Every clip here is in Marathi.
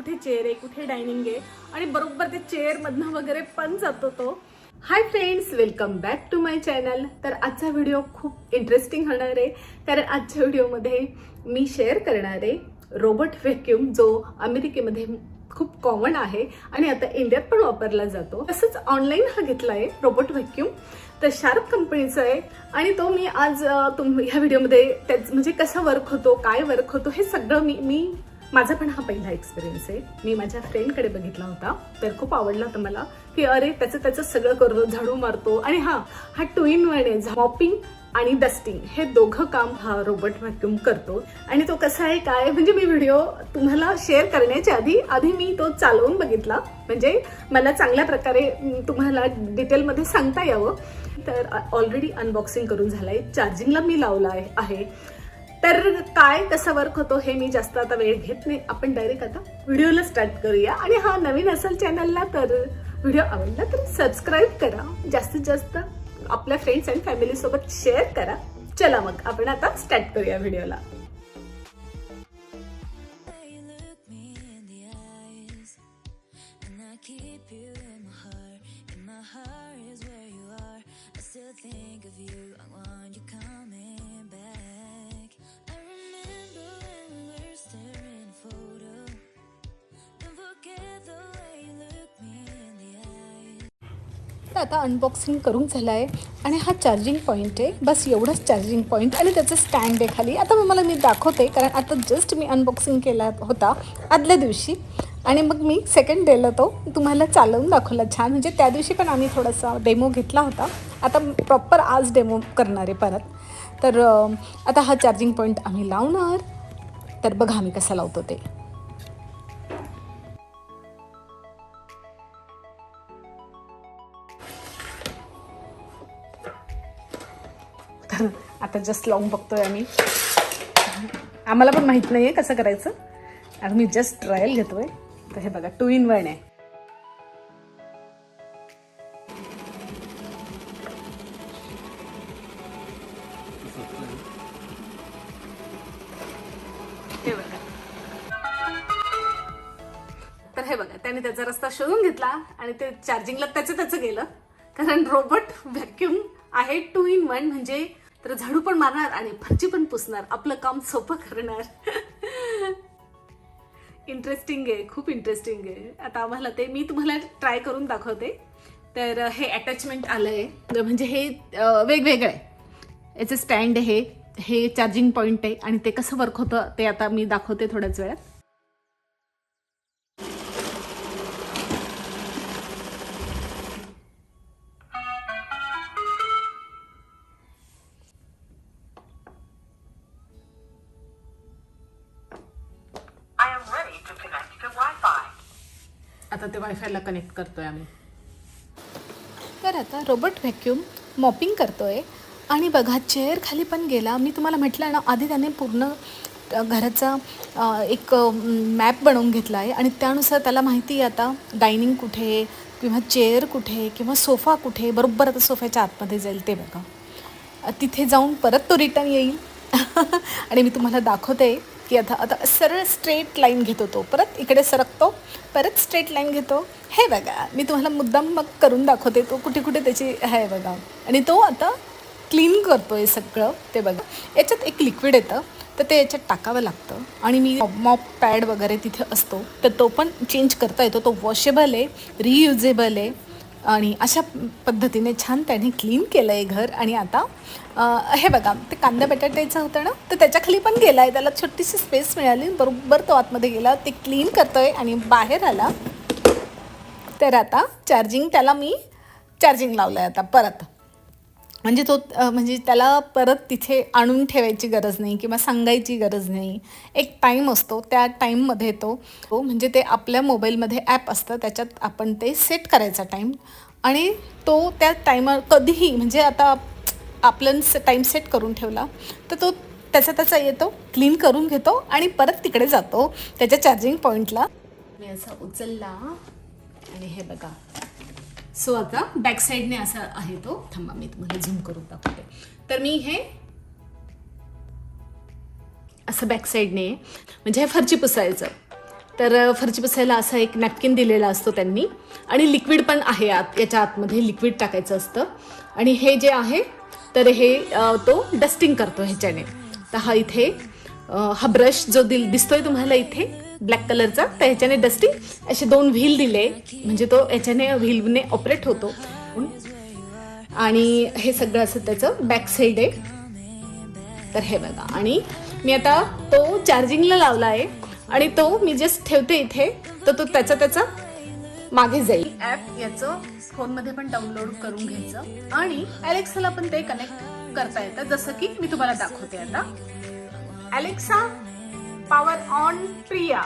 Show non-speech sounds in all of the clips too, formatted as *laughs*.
कुठे चेअर आहे कुठे डायनिंग आहे. आणि बरोबर ते चेअरमधनं वगैरे पण जातो तो. Hi friends welcome back to my channel तर आजचा व्हिडिओ खूप इंटरेस्टिंग होणार आहे. कारण आजच्या व्हिडिओमध्ये मी शेअर करणार आहे रोबोट व्हॅक्यूम जो अमेरिकेमध्ये खूप कॉमन आहे आणि आता इंडियात पण वापरला जातो. तसंच ऑनलाईन हा घेतला आहे रोबोट व्हॅक्यूम तर शार्प कंपनीचा आहे आणि तो मी आज तुम ह्या व्हिडिओमध्ये त्याच म्हणजे कसा वर्क होतो काय वर्क होतो हे सगळं मी मी माझा पण हा पहिला एक्सपिरियन्स आहे. मी माझ्या फ्रेंडकडे बघितला होता. तर खूप आवडला होता मला की अरे त्याचं त्याचं सगळं करतो झाडू मारतो. आणि हा हा टू इन वन आहे मॉपिंग आणि डस्टिंग हे दोघं काम हा रोबोट व्हॅक्यूम करतो. आणि तो कसा आहे काय म्हणजे मी व्हिडिओ तुम्हाला शेअर करण्याच्या आधी आधी मी तो चालवून बघितला. म्हणजे मला चांगल्या प्रकारे तुम्हाला डिटेलमध्ये सांगता यावं. तर ऑलरेडी अनबॉक्सिंग करून झालंय. चार्जिंगला मी लावला आहे. तर काय कसा वर्क होतो हे मी जास्त आता वेळ घेत नाही. आपण डायरेक्ट आता व्हिडिओला स्टार्ट करूया. आणि हा नवीन असेल चॅनलला तर व्हिडिओ आवडला तर सबस्क्राईब करा. जास्तीत जास्त आपल्या फ्रेंड्स अँड फॅमिलीसोबत शेअर करा. चला मग आपण आता स्टार्ट करूया व्हिडिओला heart is where you are. I still think of you. I want you coming. आता अनबॉक्सिंग करून झालं आहे आणि हा चार्जिंग पॉईंट आहे. बस एवढंच चार्जिंग पॉईंट आणि त्याचं स्टँड आहे खाली. आता मग मला मी दाखवते कारण आता जस्ट मी अनबॉक्सिंग केला होता आदल्या दिवशी. आणि मग मी सेकंड डेला तो तुम्हाला चालवून दाखवला छान. म्हणजे त्या दिवशी पण आम्ही थोडासा डेमो घेतला होता. आता प्रॉपर आज डेमो करणार आहे परत. तर आता हा चार्जिंग पॉईंट आम्ही लावणार. तर बघा आम्ही कसा लावतो ते. आता जस्ट लावून बघतोय आम्ही. आम्हाला पण माहीत नाहीये कसं करायचं. आणि मी जस्ट ट्रायल घेतोय. तर हे बघा टू इन वन आहे. बघा. तर हे बघा त्याने त्याचा रस्ता शोधून घेतला आणि ते चार्जिंगला त्याचं त्याचं गेलं. कारण रोबोट व्हॅक्युम आहे टू इन वन म्हणजे तर झाडू पण मारणार आणि फरची पण पुसणार. आपलं काम सोपं करणार. इंटरेस्टिंग आहे खूप इंटरेस्टिंग आहे. आता आम्हाला ते मी तुम्हाला ट्राय करून दाखवते. तर हे अटॅचमेंट आलं आहे म्हणजे हे वेगवेगळं आहे. याचं स्टँड आहे हे चार्जिंग पॉईंट आहे आणि ते कसं वर्क होतं ते आता मी दाखवते थोड्याच वेळात. आता ते वायफायला कनेक्ट करतोय आम्ही. तर आता रोबोट व्हॅक्यूम मॉपिंग करतोय. आणि बघा चेअर खाली पण गेला. मी तुम्हाला म्हटलं ना आधी त्याने पूर्ण घराचा एक मॅप बनवून घेतला आहे आणि त्यानुसार त्याला माहिती आहे आता डायनिंग कुठे किंवा चेअर कुठे किंवा सोफा कुठे. बरोबर आता सोफ्याच्या आतमध्ये जाईल ते बघा. तिथे जाऊन परत तो रिटर्न येईल. *laughs* आणि मी तुम्हाला दाखवते. की आता आता सरळ स्ट्रेट लाईन घेतो तो. परत इकडे सरकतो परत स्ट्रेट लाईन घेतो. हे बघा मी तुम्हाला मुद्दाम मग करून दाखवते. तो कुठे कुठे त्याची आहे बघा. आणि तो आता क्लीन करतो आहे सगळं ते बघा. याच्यात एक लिक्विड येतं तर ते याच्यात टाकावं लागतं. आणि मी मॉप पॅड वगैरे तिथे असतो तर तो पण चेंज करता येतो. तो वॉशेबल आहे रियुजेबल आहे. आणि अशा पद्धतीने छान त्याने क्लीन केलं आहे घर. आणि आता हे बघा ते कांदा बटाट्याचं होतं ना तर त्याच्याखाली पण गेला आहे त्याला छोटीशी स्पेस मिळाली. बरोबर तो आतमध्ये गेला. ते क्लीन करतोय आणि बाहेर आला. तर आता चार्जिंग त्याला मी चार्जिंग लावलं आहे आता परत. म्हणजे तो म्हणजे त्याला परत तिथे आणून ठेवायची गरज नाही किंवा सांगायची गरज नाही. एक टाईम असतो त्या टाईममध्ये तो तो म्हणजे ते आपल्या मोबाईलमध्ये ॲप असतं त्याच्यात आपण ते सेट करायचा टाईम आणि तो त्या टायमा कधीही म्हणजे आता आपलं टाईम सेट करून ठेवला तर तो त्याचा त्याचा येतो क्लीन करून घेतो आणि परत तिकडे जातो त्याच्या चार्जिंग पॉईंटला मी असा उचलला आणि हे बघा. सो आता बॅक साईडने असा आहे तो. थांबा मी तुम्हाला झूम करून दाखवते. तर मी हे असं बॅक साईडने म्हणजे हे फरची पुसायचं. तर फरची पुसायला असा एक नॅपकिन दिलेला असतो त्यांनी. आणि लिक्विड पण आहे आत याच्या आतमध्ये लिक्विड टाकायचं असतं. आणि हे जे आहे तर हे तो डस्टिंग करतो ह्याच्याने. तर हा इथे हा ब्रश जो दिल दिसतोय तुम्हाला इथे ब्लॅक कलरचा तर ह्याच्याने डस्टिंग असे दोन व्हील दिले. म्हणजे तो याच्याने व्हीलने ऑपरेट होतो. आणि हे सगळं असं त्याचं बॅक साईड आहे. तर हे बघा. आणि मी आता तो चार्जिंगला लावला आहे. आणि तो मी जस्ट ठेवते इथे. तर तो त्याचा त्याचा मागे जाईल. ॲप याचं फोनमध्ये पण डाउनलोड करून घ्यायचं. आणि अलेक्साला पण ते कनेक्ट करता येतं. जसं की मी तुम्हाला दाखवते आता. Alexa power on Priya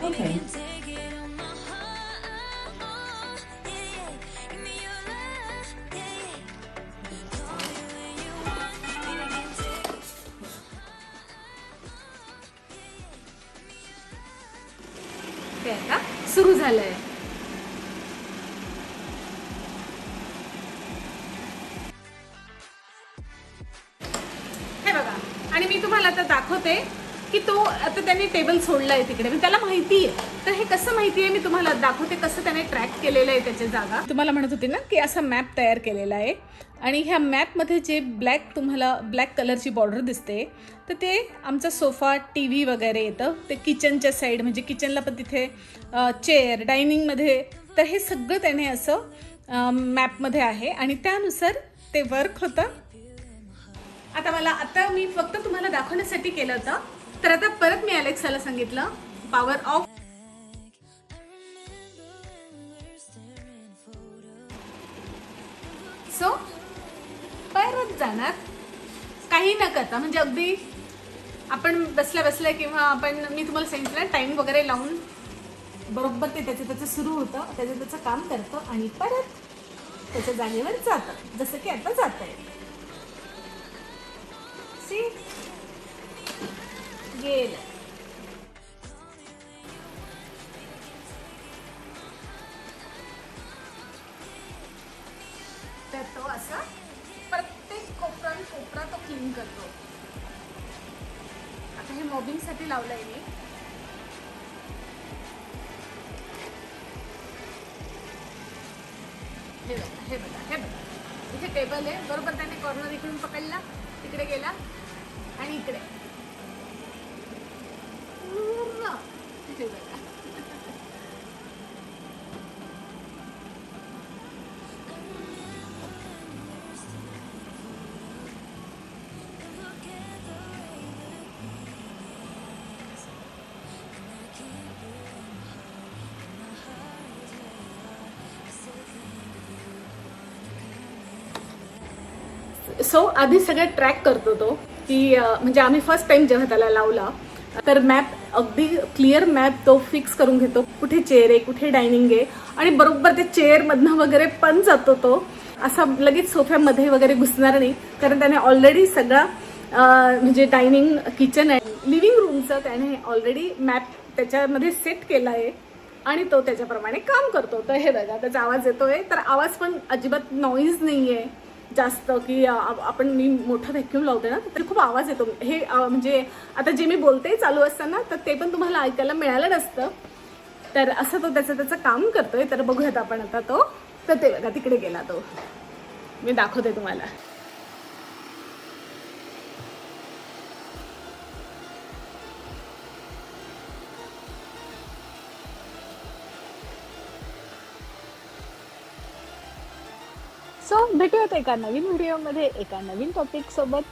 Okay. सुरू झालंय. तर त्याने टेबल आहे तिकडे. म्हणजे त्याला माहिती आहे. तर हे कसं माहिती आहे मी तुम्हाला दाखवते कसं त्याने ट्रॅक केलेलं आहे त्याची जागा. तुम्हाला म्हणत होते ना की असा मॅप तयार केलेला आहे. आणि ह्या मॅपमध्ये जे ब्लॅक तुम्हाला ब्लॅक कलरची बॉर्डर दिसते तर ते आमचा सोफा टी व्ही वगैरे येतं. ते किचनच्या साईड म्हणजे किचनला पण तिथे चेअर डायनिंगमध्ये तर हे सगळं त्याने असं मॅपमध्ये आहे. आणि त्यानुसार ते वर्क होतं. आता मला आता मी फक्त तुम्हाला दाखवण्यासाठी केलं होतं. तर आता परत मी अलेक्साला सांगितलं पॉवर ऑफ सो परत जाणार. काही न करता म्हणजे अगदी आपण बसल्या बसल्या किंवा आपण मी तुम्हाला सांगितलं टाइम वगैरे लावून बरोबर ते त्याचं त्याचं सुरू होतं त्याचं त्याचं काम करतं आणि परत त्याच्या जागेवर जातं जसं की आता जात आहे सी गेलं. तर तो असा. प्रत्येक कोपरा आणि कोपरा तो क्लीन करतो. आता हे मॉबिंगसाठी लावलंय मी. हे बघा हे बघा हे बघा. इथे टेबल आहे. बरोबर त्याने कॉर्नर इकडून पकडला तिकडे गेला आणि इकडे पूर्ण इथे बघा सो आधी सगळं ट्रॅक करतो तो की म्हणजे आम्ही फर्स्ट टाइम जेव्हा त्याला लावला. तर मॅप अगदी क्लिअर मॅप तो फिक्स करून घेतो. कुठे चेअर आहे कुठे डायनिंग आहे. आणि बरोबर ते चेअरमधनं वगैरे पण जातो तो. असा लगेच सोफ्यामध्ये वगैरे घुसणार नाही. कारण त्याने ऑलरेडी सगळा म्हणजे डायनिंग किचन आहे. लिव्हिंग रूमचं त्याने ऑलरेडी मॅप त्याच्यामध्ये सेट केला आहे. आणि तो त्याच्याप्रमाणे काम करतो. तर हे बघा त्याचा आवाज येतोय. तर आवाज पण अजिबात नॉईज नाही आहे जास्त की आपण मी मोठा व्हॅक्यूम लावते ना तर खूप आवाज येतो. हे म्हणजे आता जे मी बोलते चालू असताना तर ते पण तुम्हाला ऐकायला मिळालं नसतं. तर असं तो त्याचं त्याचं काम करतोय. तर बघूयात आपण आता तो. तर ते बघा तिकडे गेला तो. मी दाखवते तुम्हाला. सो भेटूयात एका नवीन व्हिडिओमध्ये एका नवीन टॉपिक सोबत.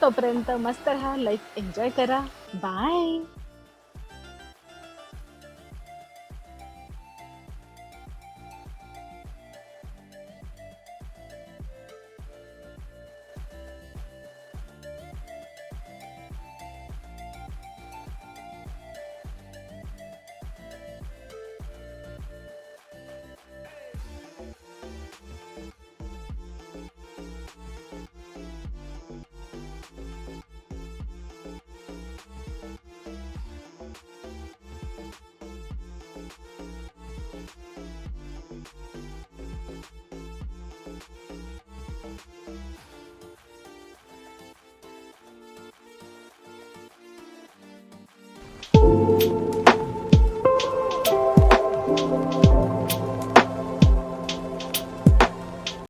तोपर्यंत मस्त राहा लाईफ एन्जॉय करा. बाय आहे